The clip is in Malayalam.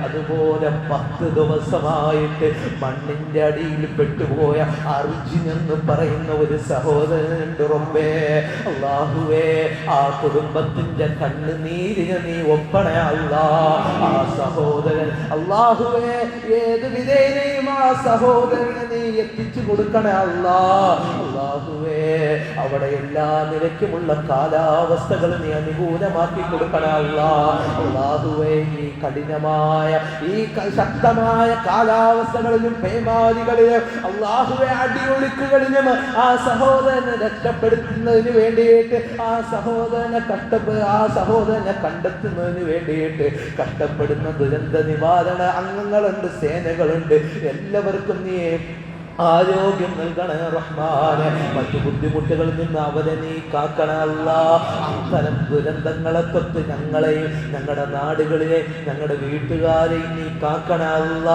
അതുപോലെ പത്ത് ദിവസമായിട്ട് മണ്ണിന്റെ അടിയിൽ പെട്ടുപോയ അർജുൻ എന്ന് പറയുന്ന ഒരു സഹോദരനുണ്ട് റൊമ്പേ അള്ളാഹുവേ ആ കുടുംബത്തിന്റെ കണ്ണുനീരിന് നീ ഒപ്പണേ അല്ലാ. ആ സഹോദരൻ അള്ളാഹുവേ ഏത് വിധേനയും ആ സഹോദരനെ നീ എത്തിച്ചു കൊടുക്കണേ അല്ലാ. അള്ളാഹുവേ അവിടെ എല്ലാ നിലയ്ക്കുമുള്ള കാലാവസ്ഥകൾ നീ അനുകൂലമാക്കി കൊടുക്കണമല്ല. ഈ കഠിനമായ ഈ ശക്തമായ കാലാവസ്ഥകളിലും പേമാരികളിലും അള്ളാഹുവെ അടിയൊഴുക്കുകളിലും ആ സഹോദരനെ രക്ഷപ്പെടുത്തുന്നതിന് വേണ്ടിയിട്ട് ആ സഹോദരനെ കഷ്ടപ്പെ ആ സഹോദരനെ കണ്ടെത്തുന്നതിന് വേണ്ടിയിട്ട് കഷ്ടപ്പെടുന്ന ദുരന്ത നിവാരണ അംഗങ്ങളുണ്ട് സേനകളുണ്ട്. എല്ലാവർക്കും നീ ആരോഗ്യം നൽകണേ റഹ്മാനെ. മറ്റു ബുദ്ധിമുട്ടുകളിൽ നിന്ന് അവരെ നീ കാക്കണല്ല അത്തരം ദുരന്തങ്ങളെ തൊട്ട് ഞങ്ങളെയും ഞങ്ങളുടെ നാടുകളിലെ ഞങ്ങളുടെ വീട്ടുകാരെയും നീ കാക്കണല്ല